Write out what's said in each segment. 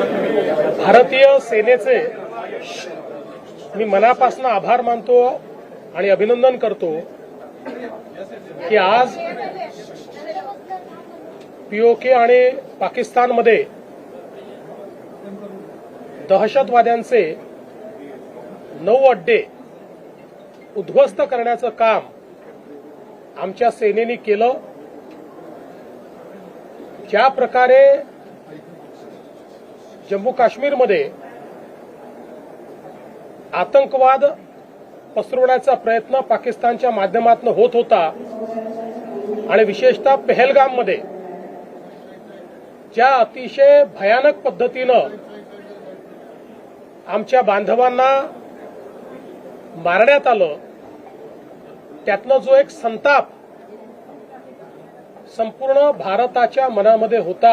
भारतीय सेनेचे मी मनापासून आभार मानतो आणि अभिनंदन करतो की आज पीओके आणि पाकिस्तानमध्ये दहशतवाद्यांचे नऊ अड्डे उद्ध्वस्त करण्याचं काम आमच्या सेनेने केलं. ज्या प्रकारे जम्मू काश्मीरमध्ये आतंकवाद पसरवण्याचा प्रयत्न पाकिस्तानच्या माध्यमातून होत होता. आणि विशेषतः पहलगाममध्ये ज्या अतिशय भयानक पद्धतीनं आमच्या बांधवांना मारण्यात आलं त्यातनं जो एक संताप संपूर्ण भारताच्या मनामध्ये होता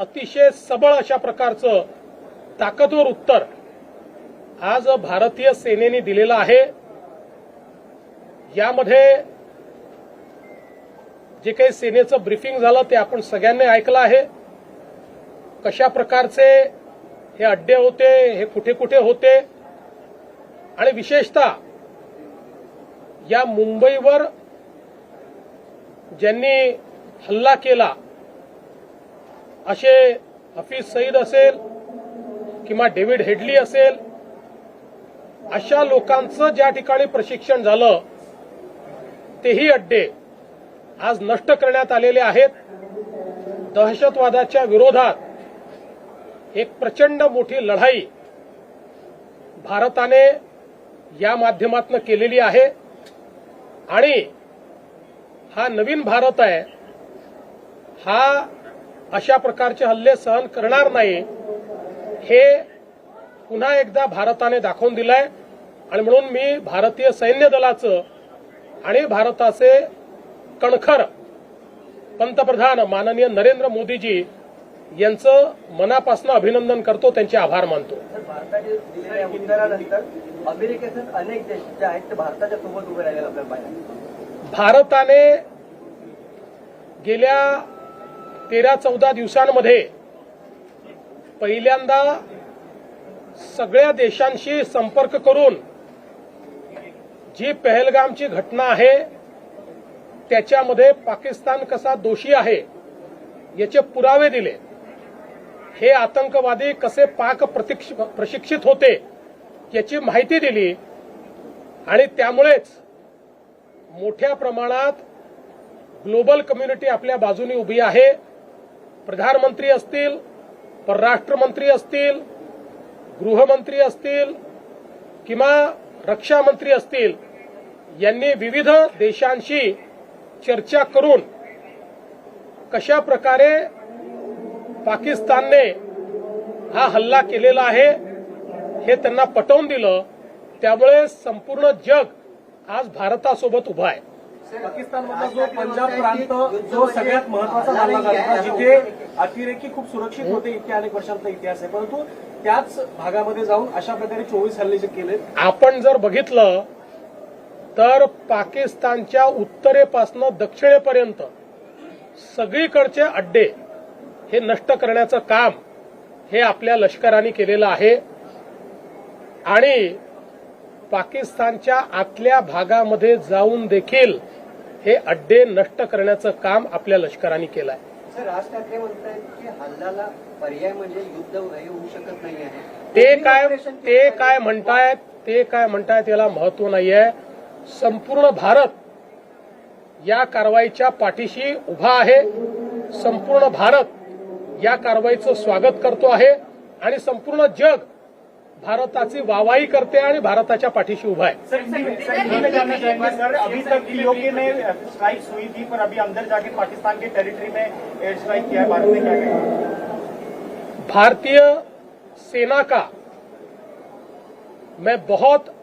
अतिशय सबळ अशा प्रकारचं ताकदवर उत्तर आज भारतीय सेनेने दिलेलं आहे. यामध्ये जे काही सेनेचं ब्रिफिंग झालं ते आपण सगळ्यांनी ऐकलं आहे. कशा प्रकारचे हे अड्डे होते हे कुठे कुठे होते? आणि विशेषतः या मुंबईवर ज्यांनी हल्ला केला असे हफीज सईद असेल किंवा डेव्हिड हेडली असेल अशा लोकांचं ज्या ठिकाणी प्रशिक्षण झालं तेही अड्डे आज नष्ट करण्यात आलेले आहेत. दहशतवादाच्या विरोधात एक प्रचंड मोठी लढाई भारताने या माध्यमातून केलेली आहे. आणि हा नवीन भारत आहे हा अशा प्रकारचे हल्ले सहन करणार नाही हे पुन्हा एकदा भारताने दाखवून दिलंय. आणि म्हणून मी भारतीय सैन्य दलाचं आणि भारताचे कणखर पंतप्रधान माननीय नरेंद्र मोदीजी यांचं मनापासून अभिनंदन करतो त्यांचे आभार मानतो. तर भारताने दिलेल्या या उत्तरानंतर अमेरिकेतून अनेक देश जे आहेत ते भारताच्या सोबत उभे राहिलेले आपल्याला पाहिजे भारताने गेल्या तेरा चौदा दिवसांमध्ये पहिल्यांदा सगळ्या देशांशी संपर्क करून जी पहलगामची घटना आहे त्याच्यामध्ये पाकिस्तान कसा दोषी आहे याचे पुरावे दिले. हे आतंकवादी कसे पाक प्रतिक्ष- प्रशिक्षित होते याची माहिती दिली आणि त्यामुळेच मोठ्या प्रमाणात ग्लोबल कम्युनिटी आपल्या बाजूने उभी आहे. प्रधानमंत्री असतील परराष्ट्र मंत्री असतील गृहमंत्री असतील किंवा रक्षा मंत्री असतील यांनी विविध देशांशी चर्चा करून कशा प्रकारे पाकिस्तानने हा हल्ला केलेला आहे हे त्यांना पटवून दिलं त्यामुळे संपूर्ण जग आज भारतासोबत उभं आहे. पाकिस्तानमधला जो पंजाब प्रांत जो सगळ्यात महत्त्वाचा मानला जात जिथे अतिरेकी खूप सुरक्षित होते इतक्या अनेक वर्षांचा इतिहास आहे. परंतु त्याच भागामध्ये जाऊन अशा प्रकारे चोवीस हल्ले जे केले आपण जर बघितलं तर पाकिस्तानच्या उत्तरेपासून दक्षिणेपर्यंत सगळीकडचे अड्डे हे नष्ट करण्याचं काम हे आपल्या लष्कराने केलेलं आहे. आणि पाकिस्तानच्या आतल्या भागामध्ये जाऊन देखील हे अड्डे नष्ट करण्याचं काम आपल्या लष्कराने केलं आहे सर राज ठाकरे म्हणतायत की हल्ल्याला पर्याय म्हणजे युद्ध होऊ शकत नाही आहे ते काय ते काय म्हणतायत? ते काय म्हणतायत याला महत्त्व नाहीये. संपूर्ण भारत या कारवाईच्या पाठीशी उभा आहे. संपूर्ण भारत या कारवाईचं स्वागत करतो आहे. आणि संपूर्ण जग भारताची वाहवाही करते आणि भारताच्या पाठीशी उभा सर अभी तक पीओके ने स्ट्राइक हुई थी पर अभी अंदर जाके पाकिस्तान के टेरिटरी में एयर स्ट्राइक किया है भारत ने क्या किया भारतीय सेना का मैं बहुत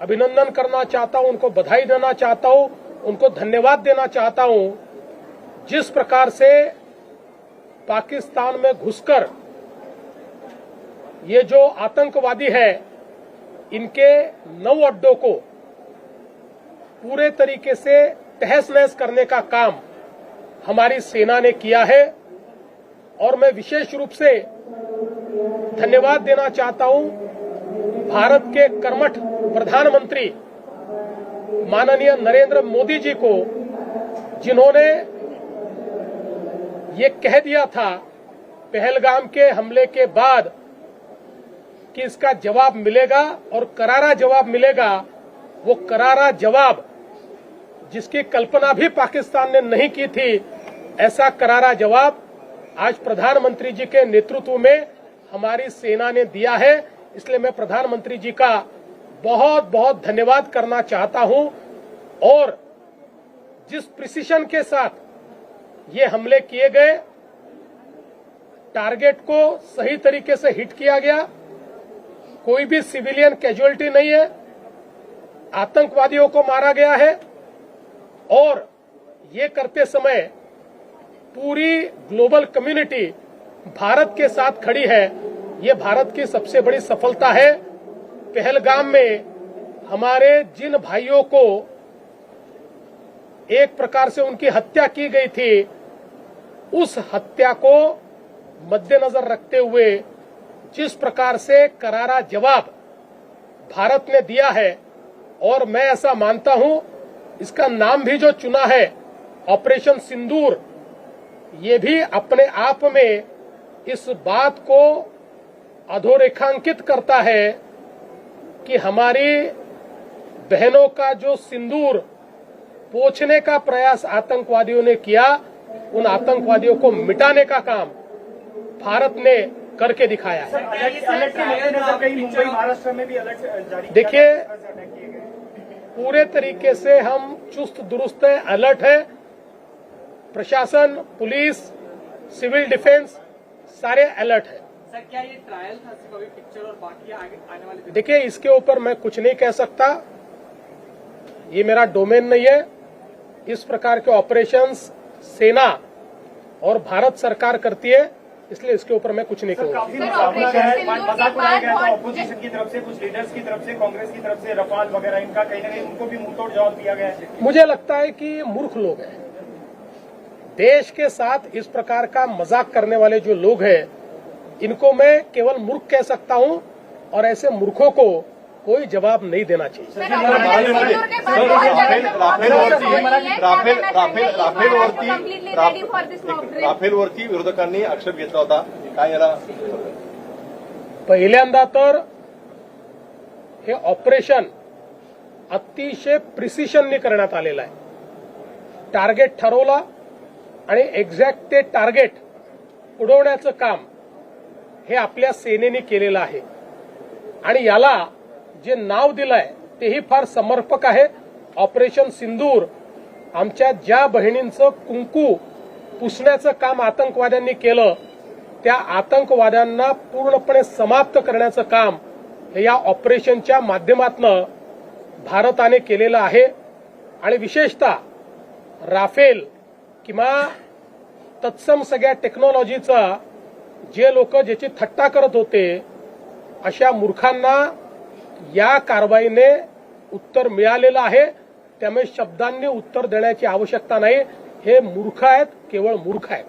अभिनंदन करना चाहता हूँ उनको बधाई देना चाहता हूँ उनको धन्यवाद देना चाहता हूँ जिस प्रकार से पाकिस्तान में घुसकर ये जो आतंकवादी है, इनके नौ अड्डों को पूरे तरीके से तहस नहस करने का काम हमारी सेना ने किया है और मैं विशेष रूप से धन्यवाद देना चाहता हूँ भारत के कर्मठ प्रधानमंत्री माननीय नरेंद्र मोदी जी को, जिन्होंने ये कह दिया था, पहलगाम के हमले के बाद कि इसका जवाब मिलेगा और करारा जवाब मिलेगा, वो करारा जवाब जिसकी कल्पना भी पाकिस्तान ने नहीं की थी, ऐसा करारा जवाब आज प्रधानमंत्री जी के नेतृत्व में हमारी सेना ने दिया है। इसलिए मैं प्रधानमंत्री जी का बहुत बहुत धन्यवाद करना चाहता हूँ और जिस प्रिसीशन के साथ ये हमले किए गए टारगेट को सही तरीके से हिट किया गया कोई भी सिविलियन कैजुअलिटी नहीं है। आतंकवादियों को मारा गया है और ये करते समय पूरी ग्लोबल कम्युनिटी भारत के साथ खड़ी है। ये भारत की सबसे बड़ी सफलता है। पहलगाम में हमारे जिन भाइयों को एक प्रकार से उनकी हत्या की गई थी, उस हत्या को मद्देनजर रखते हुए जिस प्रकार से करारा जवाब भारत ने दिया है, और मैं ऐसा मानता हूँ, इसका नाम भी जो चुना है, ऑपरेशन सिंदूर, ये भी अपने आप में इस बात को अधोरेखांकित करता है कि हमारी बहनों का जो सिंदूर पोछने का प्रयास आतंकवादियों ने किया, उन आतंकवादियों को मिटाने का काम भारत ने करके दिखाया है। अलर्ट अलर्ट के मद्देनजर कहीं मुंबई महाराष्ट्र में भी अलर्ट जारी किया देखिए। पूरे तरीके से हम चुस्त दुरुस्त है अलर्ट है। प्रशासन पुलिस सिविल डिफेंस सारे अलर्ट है। सर क्या ये ट्रायल था सिर्फ़ अभी पिक्चर और बाकी आगे आने वाले देखिए इसके ऊपर मैं कुछ नहीं कह सकता। ये मेरा डोमेन नहीं है। इस प्रकार के ऑपरेशंस सेना और भारत सरकार करती है। इसलिए इसके ऊपर मैं कुछ नहीं कहूँ काफ़ी मुकाबला है। सिंदूर मज़ाक उड़ाया गया था बाद ऑपोजिशन की तरफ़ से कुछ लीडर्स की तरफ़ से कांग्रेस की तरफ़ से रफाल वगैरह इनका कहीं ना कहीं उनको भी मुंहतोड़ जवाब दिया गया है। मुझे लगता है कि मूर्ख लोग हैं। देश के साथ इस प्रकार का मज़ाक करने वाले जो लोग हैं इनको मैं केवल मूर्ख कह सकता हूँ और ऐसे मूर्खों को कोई जवाब नहीं देना चाहिए. राफेलवरती विरोधकांनी आक्षेप घेतला होता काय याला पहिल्यांदा तर हे ऑपरेशन अतिशय प्रिसिशनने करण्यात आलेलं आहे टार्गेट ठरवला आणि एक्झॅक्ट ते टार्गेट उडवण्याचं काम हे आपल्या सेनेने केलेलं आहे आणि याला जे नाव दिलंय तेही फार समर्पक आहे. ऑपरेशन सिंदूर आमच्या ज्या बहिणींचं कुंकू पुसण्याचं काम आतंकवाद्यांनी केलं त्या आतंकवाद्यांना पूर्णपणे समाप्त करण्याचं काम हे या ऑपरेशनच्या माध्यमातनं भारताने केलेलं आहे. आणि विशेषतः राफेल किंवा तत्सम सगळ्या टेक्नॉलॉजीचा जे लोक ज्याची थट्टा करत होते अशा मूर्खांना या कारवाईने उत्तर मिळालेलं आहे. त्यामुळे शब्दांनी उत्तर देण्याची आवश्यकता नाही. हे मूर्ख आहेत केवळ मूर्ख आहेत.